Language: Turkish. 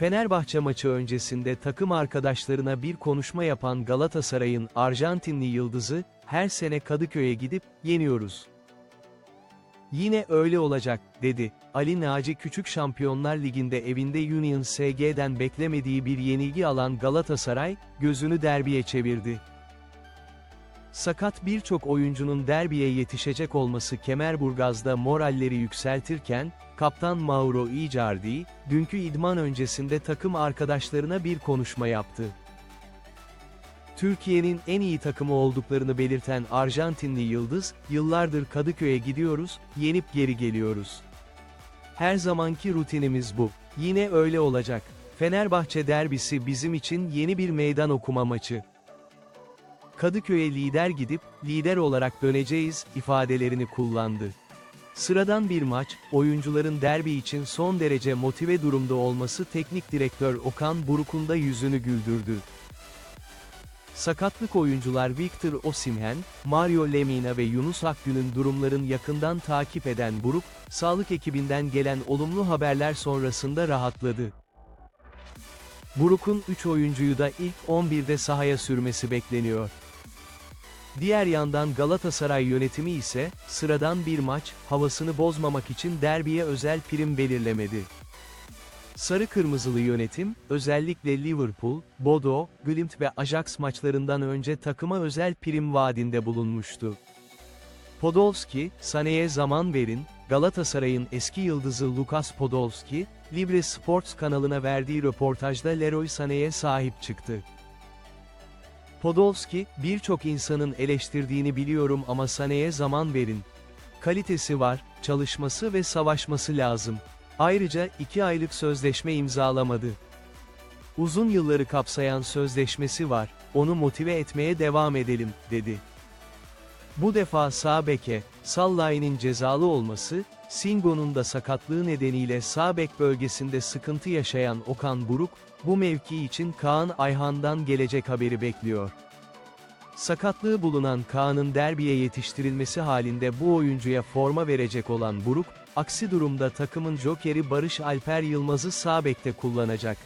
Fenerbahçe maçı öncesinde takım arkadaşlarına bir konuşma yapan Galatasaray'ın Arjantinli yıldızı, her sene Kadıköy'e gidip, yeniyoruz. Yine öyle olacak, dedi. Ali Naci Küçük Şampiyonlar Ligi'nde evinde Union SG'den beklemediği bir yenilgi alan Galatasaray, gözünü derbiye çevirdi. Sakat birçok oyuncunun derbiye yetişecek olması Kemerburgaz'da moralleri yükseltirken, kaptan Mauro Icardi, dünkü idman öncesinde takım arkadaşlarına bir konuşma yaptı. Türkiye'nin en iyi takımı olduklarını belirten Arjantinli Yıldız, yıllardır Kadıköy'e gidiyoruz, yenip geri geliyoruz. Her zamanki rutinimiz bu. Yine öyle olacak. Fenerbahçe derbisi bizim için yeni bir meydan okuma maçı. Kadıköy'e lider gidip, lider olarak döneceğiz, ifadelerini kullandı. Sıradan bir maç, oyuncuların derbi için son derece motive durumda olması teknik direktör Okan Buruk'un da yüzünü güldürdü. Sakatlık oyuncular Victor Osimhen, Mario Lemina ve Yunus Akgün'ün durumlarını yakından takip eden Buruk, sağlık ekibinden gelen olumlu haberler sonrasında rahatladı. Buruk'un 3 oyuncuyu da ilk 11'de sahaya sürmesi bekleniyor. Diğer yandan Galatasaray yönetimi ise, sıradan bir maç, havasını bozmamak için derbiye özel prim belirlemedi. Sarı Kırmızılı yönetim, özellikle Liverpool, Bodo, Glimt ve Ajax maçlarından önce takıma özel prim vaadinde bulunmuştu. Podolski, Sané'ye zaman verin, Galatasaray'ın eski yıldızı Lukas Podolski, Libre Sports kanalına verdiği röportajda Leroy Sané'ye sahip çıktı. Podolski, birçok insanın eleştirdiğini biliyorum ama Sané'ye zaman verin. Kalitesi var, çalışması ve savaşması lazım. Ayrıca, iki aylık sözleşme imzalamadı. Uzun yılları kapsayan sözleşmesi var, onu motive etmeye devam edelim, dedi. Bu defa sağ beke, Sallai'nin cezalı olması, Singo'nun da sakatlığı nedeniyle sağ bek bölgesinde sıkıntı yaşayan Okan Buruk, bu mevki için Kaan Ayhan'dan gelecek haberi bekliyor. Sakatlığı bulunan Kaan'ın derbiye yetiştirilmesi halinde bu oyuncuya forma verecek olan Buruk, aksi durumda takımın jokeri Barış Alper Yılmaz'ı sağ bekte kullanacak.